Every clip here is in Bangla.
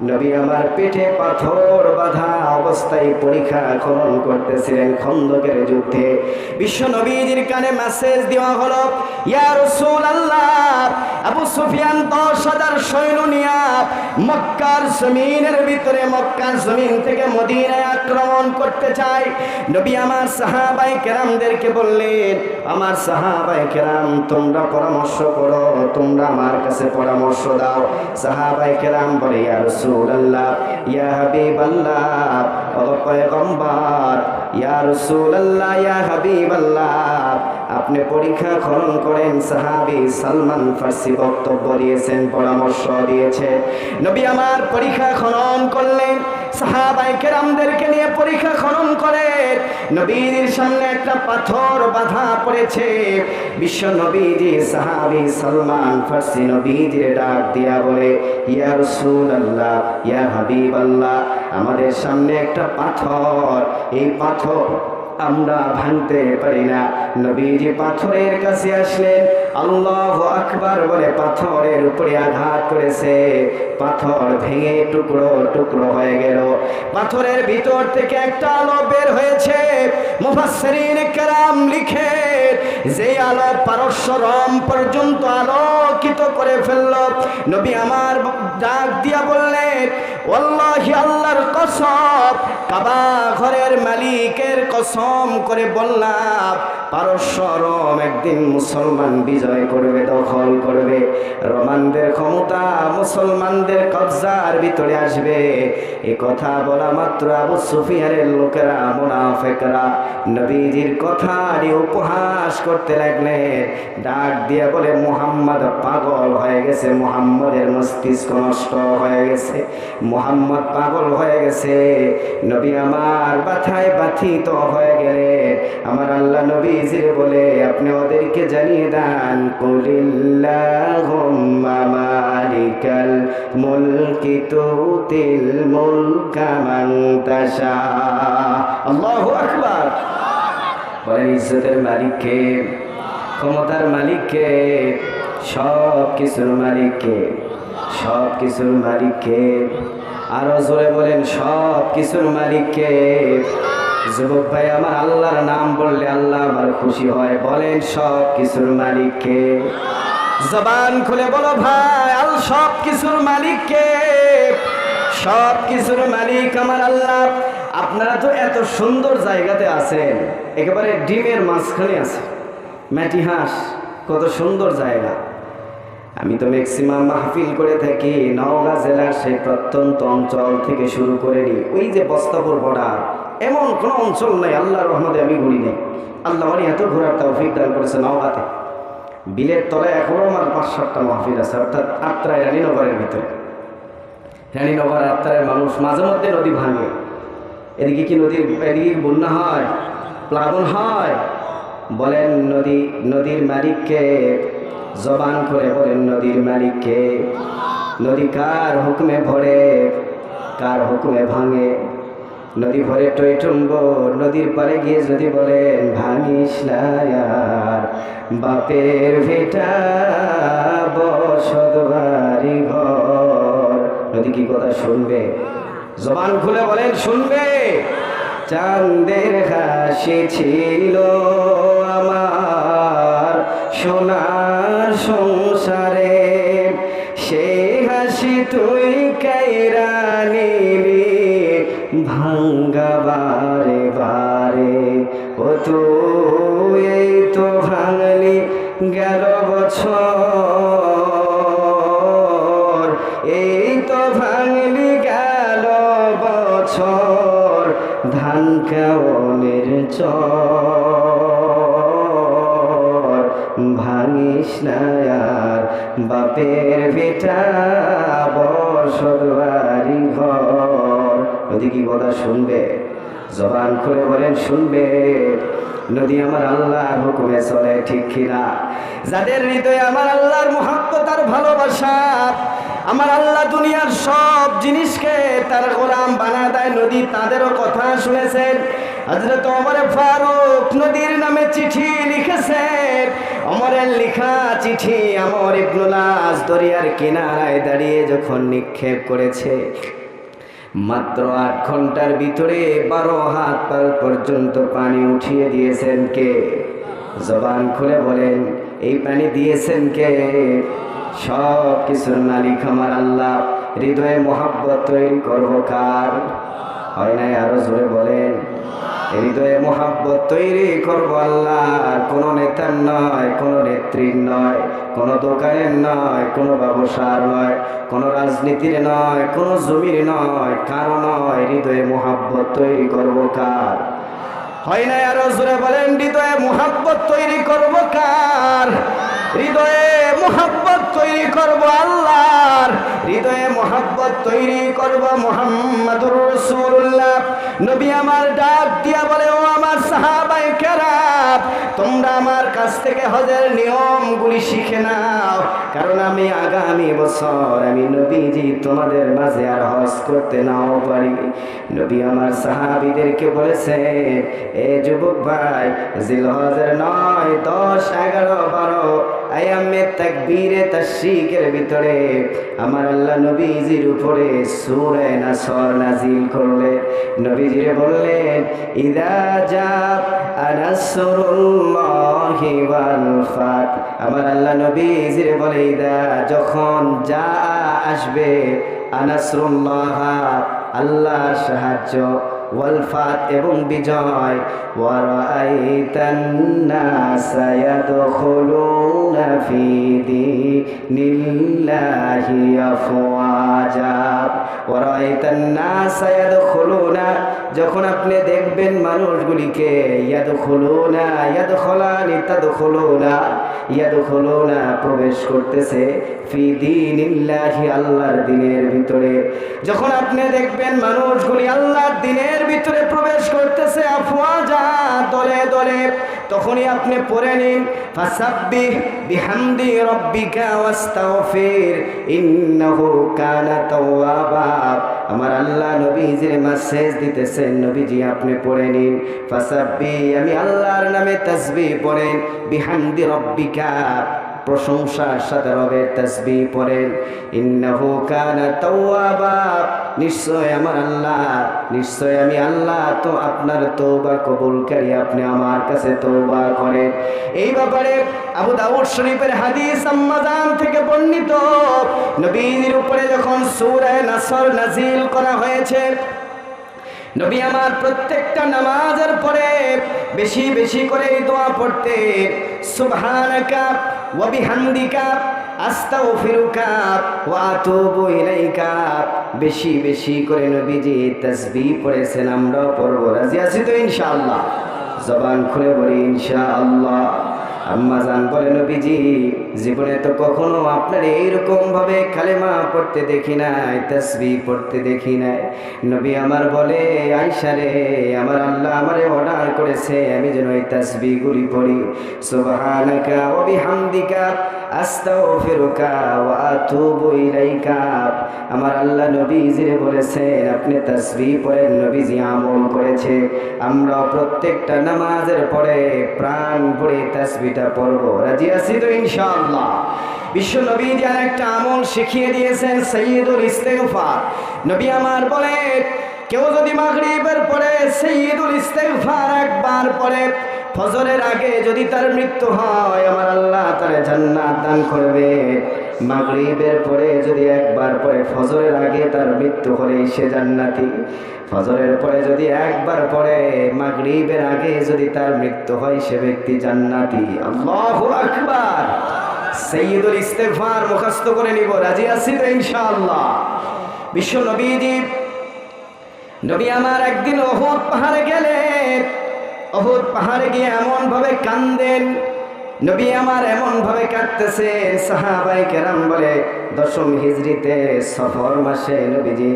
নবী আমার পেটে পাথর বাঁধা অবস্থায় পরীক্ষা খনন করতেছিলেন খন্দকের যুদ্ধে। বিশ্ব নবীজির কানে মেসেজ দেওয়া হলো, ইয়া আল্লাহ আবু সুফিয়ান দশ হাজার সৈন্য নিয়া মক্কার জমিনের ভিতরে, মক্কার জমিন থেকে মদিনায় আক্রমণ করতে চায় নবী আমার সাহাবাই কেরামদেরকে বললেন, আমার সাহাবাই কেরাম, তোমরা পরামর্শ করো, তোমরা আমার কাছে পরামর্শ দাও। সাহাবাই কেরাম বলে, ইয়া রাসূলুল্লাহ ইয়া হাবিবাল্লাহ ও পয়গম্বর ইয়া রাসূলুল্লাহ ইয়া হাবিবাল্লাহ। আপনি পরীক্ষা খনন করেন, সাহাবী সালমান ফার্সি বক্তব্য দিয়েছেন, পরামর্শ দিয়েছে। নবী আমার পরীক্ষা খনন করলেন, সাহাবাই কেরামদেরকে নিয়ে পরীক্ষা খনন করে। নবীর সামনে একটা পাথর বাধা পড়েছে। বিশ্ব নবীজি, সাহাবী সালমান ফার্সি নবীজির ডাক দিয়া বলে, ইয়া রাসূলুল্লাহ, ইয়া হাবিবাল্লাহ, আমাদের সামনে একটা পাথর, এই পাথর আমরা ভাঙতে পারি না। নবীজি পাথরের কাছে আসলেন, আল্লাহ আকবার বলে পাথরের উপরে আঘাত করেছে। পাথর ভেঙে টুকরো টুকরো হয়ে গেল। পাথরের ভিতর থেকে একটা আলো বের হয়েছে। মুফাসসিরিন কেরাম লিখে, যে আলো পারস্য রম পর্যন্ত আলোকিত করে ফেলল। নবী আমার ডাক দিয়া বললেন, ওয়াল্লাহি আল্লাহর কসম, কাবা ঘরের মালিকের কসম করে বললাম, পারস্য রোম একদিন মুসলমান বিজয় করবে, দখল করবে। রোমানদের ক্ষমতা মুসলমানদের কবজার ভিতরে আসবে। এ কথা বলা মাত্র আবু সুফিয়ানের লোকেরা, মুনাফেকরা। নবীজির কথারই উপহাস করতে লাগলেন। ডাক দিয়ে বলে, মুহাম্মদ পাগল হয়ে গেছে, মুহাম্মদের মস্তিষ্ক নষ্ট হয়ে গেছে। মুহাম্মদ পাগল হয়ে গেছে। নবী আমার বাথায় বাথিত হয়ে গেলে, আমার আল্লাহ নবীজির বলে আপনি ওদেরকে জানিয়ে দান, কুলিল্লাহুম্মা মালিকাল মুলকি তুতিল মুলকা ইজ্জতের মালিককে, ক্ষমতার মালিককে সব কিছুর মালিককে। সব কিছুর মালিককে। আরও জোরে বলেন সব কিছুর মালিককে। যুবক ভাই, আমার আল্লাহর নাম বললে আল্লাহ আমার খুশি হয়। বলেন সব কিছুর মালিককে। জবান খুলে বলো ভাই, আল সব কিছুর মালিককে। সব কিছুর মালিক আমার আল্লাহ। আপনারা তো এত সুন্দর জায়গাতে আছেন, একেবারে ডিমের মাঝখানে আছে ম্যাটি হাঁস, কত সুন্দর জায়গা। আমি তো ম্যাক্সিমাম মাহফিল করে থাকি। নওগাঁ জেলার সেই প্রত্যন্ত অঞ্চল থেকে শুরু করে নিই। ওই যে বস্তাপুর বর্ডার এমন কোনো অঞ্চল নাই, আল্লাহর রহমতে আমি ঘুরি নেই। আল্লাহ মানে এত ঘোরার তৌফিক দান করেছে নওগাঁতে। বিলের তলায় এখনও আমার পাঁচ সাতটা মাহফিল আছে, অর্থাৎ আত্রায় রানীনগরের ভিতরে। রানীনগর আত্রায় মানুষ মাঝে মধ্যে নদী ভাঙে। এদিকে কি নদীর এদিকে বন্যা হয়? প্লাবন হয়? বলেন নদী, নদীর মালিককে জবান করে বলেন, নদীর মালিককে। নদী কার হুকুমে ভরে? কার হুকুমে ভাঙে? নদী ভরে টইটুম্ব নদীর পারে গিয়ে যদি বলেন, ভাঙিস না আর, বাপের ভিটা বসত ঘর। নদী কি কথা শুনবে? জবান খুলে বলেন, শুনবে। চাঁদের হাসি ছিল আমার, সোনার হাসি তুই কাইরা নিলি? ভাঙ্গা বারে বারে। ও তুই তো ভাঙলি গেল ভাঙিস না আর। বাপের বেটা বসত বাড়ি ঘর। নদী কি কথা শুনবে? জবান করে বলেন, শুনবে। নদী আমার আল্লাহর হুকুমে চলে, ঠিক কিনা? যাদের হৃদয়ে আমার আল্লাহর মহাব্বত আর ভালোবাসা, আমার আল্লাহ দুনিয়ার সব জিনিসকে তার গোলাম বানা দেয়। নদী তাদেরও কথা শুনেছেন। হজরত ওমর ফারুক লেখা চিঠি আমর ইবনুলাস দরিয়ার কিনারায় দাঁড়িয়ে যখন নিক্ষেপ করেছে, মাত্র আট ঘণ্টার ভিতরে বারো হাত পার পর্যন্ত পানি উঠিয়ে দিয়েছেন কে? জবান খুলে বলেন, এই পানি দিয়েছেন কে? সব কিছুর মালিক আমার আল্লাহ, হৃদয়ে মহাব্বত তৈরি করব কার? হয় নাই আরও জোরে বলেন হৃদয়ে মহাব্বত তৈরি করব আল্লাহর কোনো নেতার নয়, কোনো নেত্রীর নয়, কোনো দোকানের নয়, কোনো ব্যবসার নয়, কোনো রাজনীতির নয়, কোনো জমির নয়, কারও নয়। হৃদয়ে মহাব্বত তৈরি করব কার? হয় নাই আরও জোরে বলেন, হৃদয়ে মহাব্বত তৈরি করব কার? হৃদয়ে মোহাব্বত তৈরি করব আল্লাহর হৃদয়ে মোহাব্বত তৈরি করব মোহাম্মদুর রসুল্লাহ নবী আমার ডাক দিয়া বলে, ও আমার সাহাবাই কেরাম, তোমরা আমার কাছ থেকে হজের নিয়মগুলি শিখে নাও। কারণ আমি আগামী বছর আমি নবীজি তোমাদের মাঝে আর হজ করতে নাও পারি। নবী আমার সাহাবিদেরকে বলেছে, এ যুবক ভাই, জিলহজের নয়, দশ, এগারো, বারো আয়ামে তাকবীরে তাশরিকের ভিতরে আমার আল্লাহ নবীজির উপরে সূরা নাসর নাজিল করলে। নবীজিরে বললেন, ইদা যা আমার আল্লাহ নবীজিরে বলে, ইদা যখন যা আসবে আনাসরুল্লাহ আল্লাহ সাহায্য। ওয়ালফাত এবং বিজয়। ওয়ারাইতান নাস ইয়াদখুলুনা ফি দীনিল্লাহি আফওয়াজা। যখন আপনি দেখবেন মানুষগুলিকে ইয়াদ খোলো না ইয়াদ খোলা নিতাদ খোলো না ইয়াদ খোলো না প্রবেশ করতেছে আল্লাহর দিনের ভিতরে। যখন আপনি দেখবেন মানুষগুলি আল্লাহর দিনের ভিতরে তখনই আপনি পড়ে নিন, ফাসাব্বিহ বিহামদি ফের ওয়াস্তাগফির, ইন্নাহু কানা তাওয়াবা। আমার আল্লাহ নবীজির মেসেজ দিতেছেন, নবীজি আপনি পড়ে নিন ফাসাব্বি আমি আল্লাহর নামে তসবি পড়েন বিহামদি রব্বিকা। প্রশংসার সাথে রবের তসবি পড়েন ইন্নাহু কানা তাওয়াবা। নিশ্চয় আমার আল্লাহ, নিশ্চয় আমি আল্লাহ, তো আপনার তওবা কবুলকারী আপনি আমার কাছে তওবা করেন। এই ব্যাপারে আবু দাউদ শরীফের হাদিস আম্মাজান থেকে বর্ণিত। নবীর উপরে যখন সূরা নাসর নাজিল করা হয়েছে, নবী আমার প্রত্যেকটা নামাজের পরে বেশি বেশি করে দোয়া পড়তে সুবহানাকা ওয়া বিহামদিকা আস্তাগফিরুকা ওয়া আতুবু ইলাইকা। বেশি বেশি করে নবীজি তাসবিহ পড়েছেন আমরাও পড়ব। রাজি আছি তো ইনশাআল্লাহ? জবান খুলে বলি ইনশাআল্লাহ। আম্মা জান বলে নবীজি জীবনে তো কখনো আপনার এইরকম ভাবে কালেমা পড়তে দেখি নাই, তসবি পড়তে দেখি নাই। নবী আমার বলে আয়সা রে, আমার আল্লাহ আমারে অর্ডার করেছে, আমি যেন এই তসবিগুলি পড়ি। সুবহানাকা ওয়া বিহামদিকা, আস্তাগফিরুকা ওয়া আতুবু ইলাইকা। আমার আল্লাহ নবীজিরে বলেছেন, আপনি তসবিহ পড়েন, নবীজি আমল করেছে। আমরা প্রত্যেকটা নামাজের পরে প্রাণ ভরে তসবিটা পড়ব। রাজি আছি তো ইনশাআল্লাহ? বিশ্ব নবী আর একটা আমল শিখিয়ে দিয়েছেন সৈয়দুল ইস্তেগফার। নবী আমার বলে কেউ যদি মাগরিবের পরে সৈয়দুল ইস্তেগফার একবার পরে ফজরের আগে যদি তার মৃত্যু হয়, আমার আল্লাহ তার জান্নাত দান করবে। মাগরিবের পরে যদি একবার পরে ফজরের আগে তার মৃত্যু হলে সে জান্নাতি। ফজরের পরে যদি একবার পরে মাগরিবের আগে যদি তার মৃত্যু হয়, সে ব্যক্তি জান্নাতি। আল্লাহু আকবার। সৈয়দুল ইস্তেগফার মুখস্থ করে নিব। রাজি আছি তো ইনশাআল্লাহ? বিশ্ব নবীজি, নবী আমার একদিন অহুদ পাহাড়ে গেলেন। অহুদ পাহাড়ে গিয়ে এমন ভাবে কান্দেন, নবী আমার এমন ভাবে কাঁদতেছেন। সাহাবাই কেরাম বলে, দশম হিজড়িতে সফর মাসে নবীজি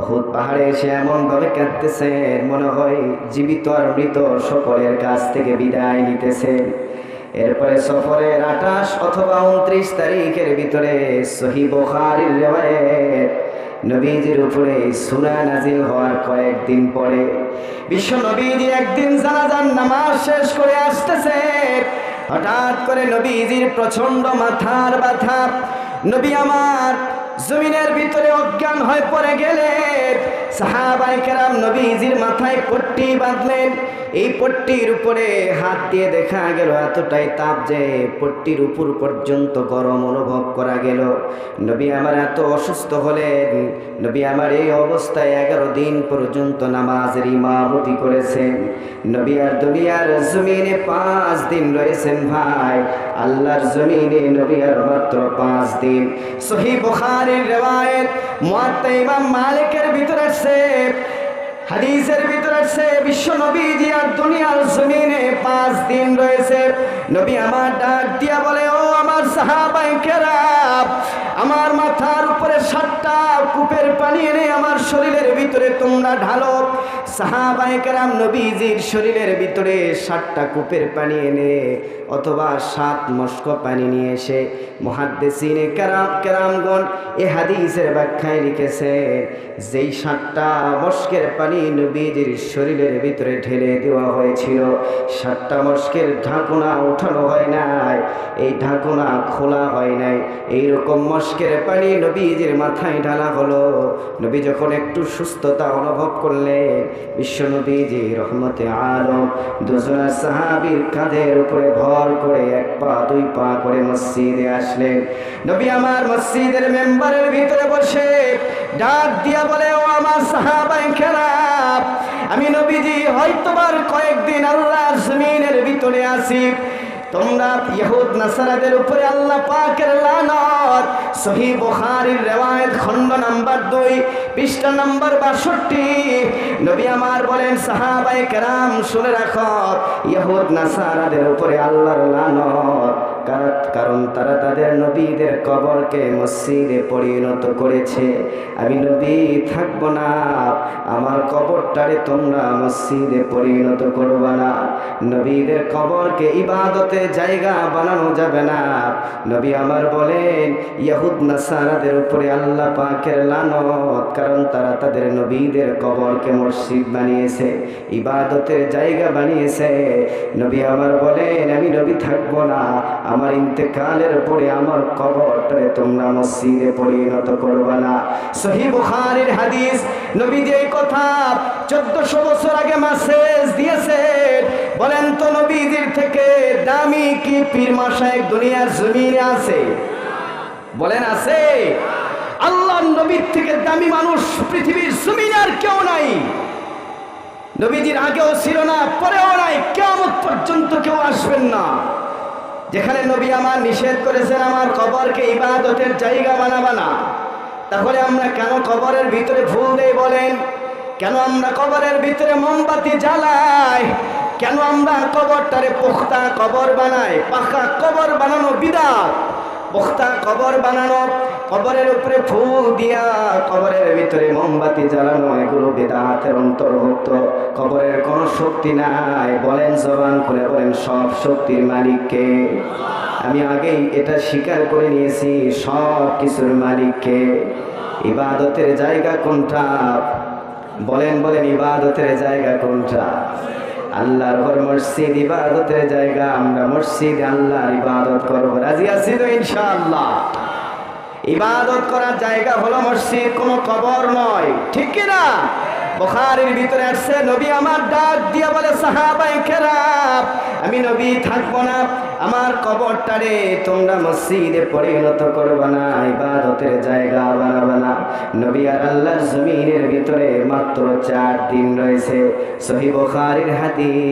অহুদ পাহাড়ে এসে এমন ভাবে কাঁদতেছেন, মনে হয় জীবিত আর মৃত সকলের কাছ থেকে বিদায় নিতেছেন। এরপরে সফরের আঠাশ অথবা উনত্রিশ তারিখের ভিতরে সহি নবীজির উপরে সুরা নাজিল হওয়ার কয়েকদিন পরে বিশ্ব নবীজি একদিন জানাজান নামাজ শেষ করে আসতেছে। হঠাৎ করে নবীজির প্রচণ্ড মাথার ব্যথা। নবী আমার জমিনের ভিতরে অজ্ঞান হয়ে পড়ে গেলেন। সাহাবাই কেরাম নবীজির মাথায় পট্টি বাঁধলেন। এই পট্টির উপরে হাত দিয়ে দেখা গেল, এতটাই তাপ যে পট্টির উপর পর্যন্ত গরম অনুভব করা গেল। নবী আমার এত অসুস্থ হলেন। নবী আমার এই অবস্থায় এগারো দিন পর্যন্ত নামাজের ইমামতি করেছেন। নবী আর দুনিয়ার জমিনে পাঁচ দিন রয়েছেন ভাই। আল্লাহর জমিনে নবী আর মাত্র পাঁচ দিন। সহি বুখারীর রেওয়ায়েত, মুয়াত্তা ইমাম মালিকের ভিতর আছে, হাদিসের ভিতর আছে, বিশ্ব নবী আর দুনিয়ার জমিনে পাঁচ দিন রয়েছে। নবী আমার ডাক দিয়া বলে, ও আমার সাহাবাই কেরাম আমার মাথার উপরে সাতটা কূপের পানি এনে আমার শরীরের ভিতরে তোমরা ঢালো। সাহাবাইকেরাম নবীজির শরীরের ভিতরে সাতটা কূপের পানি এনে অথবা সাত মস্ক পানি নিয়ে এসে মহাদ্দেসিনে কেরাম কেরামগণ এ হাদিসের ব্যাখ্যায় লিখেছে, যেই সাতটা মস্কের পানি নবীজির শরীরের ভিতরে ঢেলে দেওয়া হয়েছিল, সাতটা মস্কের ঢাকুনা উঠানো হয় নাই, এই ঢাকুনা খোলা হয় নাই, এইরকম মস্কের পানি নবীজির মাথায় ঢালা হলো। নবী যখন একটু সুস্থতা অনুভব করলেন, বিশ্ব নবীজি রহমতে আলম দুজনা সাহাবীর কাঁধের উপরে ভর করে এক পা, দুই পা করে মসজিদে আসলেন। নবী আমার মসজিদের মেম্বারের ভিতরে বসে ডাক দিয়া বলে, ও আমার সাহাবাই খেলাপ আমি নবীজি হয়তোবার কয়েকদিন আল্লাহর জমিনের ভিতরে আসি তোমরা ইহুদ নাসারাদের উপরে আল্লাহ পাকের লানত। সহি বুখারীর রিওয়ায়াত খণ্ড নাম্বার 2 পৃষ্ঠা নাম্বার 62 নবী আমার বলেন, সাহাবায়ে কেরাম, শুনে রাখো ইহুদ নাসারাদের উপরে আল্লাহর লানত। কার- কারণ তারা তাদের নবীদের কবরকে মসজিদে পরিণত করেছে। আমি নবী থাকব না, আমার কবরটারে তোমরা মসজিদে পরিণত করবে না। নবীদের কবরকে ইবাদতে জায়গা বানানো যাবে না। নবী আমার বলেন, ইয়াহুদ নাসারাদের উপরে আল্লাহ পাকের লানত, কারণ তারা তাদের নবীদের কবরকে মসজিদ বানিয়েছে, ইবাদতের জায়গা বানিয়েছে। নবী আমার বলেন, আমি নবী থাকব না, আমার ইন্তেকালের পরে আমার কবরটারে তোমরা মসজিদে পরিণত করবে না। সহি হাদিস, নবী যে কথা চোদ্দশো বছর আগে মাসেজ দিয়েছেন বলেন তো নবীজির থেকে দামি কি পীর মাসায় দুনিয়ার জমিনে আছে? বলেন আছে। আল্লাহ নবীর থেকে দামি মানুষ পৃথিবীর জমিনে আর কেউ নাই। নবীজির আগেও ছিল না, পরেও নাই কেমন পর্যন্ত কেউ আসবেন না। যেখানে নবী আমার নিষেধ করেছেন, আমার কবরকে ইবাদতের জায়গা বানাবা না। তাহলে আমরা কেন কবরের ভিতরে ফুল দেই বলেন? কেন আমরা কবরের ভিতরে মোমবাতি জ্বালাই? কেন আমরা কবরটারে পোখতা কবর বানাই? পাখা কবর বানানো বিদাত পোখতা কবর বানানো, কবরের উপরে ফুল দিয়া কবরের ভিতরে মোমবাতি জ্বালানো, এগুলো বেদাতের অন্তর্ভুক্ত। কবরের কোনো শক্তি নাই। বলেন জবান করে বলেন, সব শক্তির মালিককে আমি আগেই এটা স্বীকার করে নিয়েছি, সব কিছুর মালিককে ইবাদতের জায়গা কোনটা? বলেন বলেন, ইবাদতের জায়গা কোনটা? আল্লাহর ঘর মসজিদ ইবাদতের জায়গা, আমরা মসজিদ আল্লাহর ইবাদত করব। রাজি আছি তো ইনশাআল্লাহ? ইবাদত করার জায়গা হলো মসজিদ, কোনো কবর নয়। ঠিক কি না বুখারীর ভিতরে আসছে, নবী আমার ডাক দিয়ে বলে, সাহাবাই খেরাপ আমি নবী থাকব না, আমার কবরটারে তোমরা মসজিদে পরিণত করবা না, ইবাদতের জায়গা বানাবে না। নবী আর আল্লাহর জমিনের ভিতরে মাত্র চার দিন রয়েছে। সহি বোখারির হাদিস।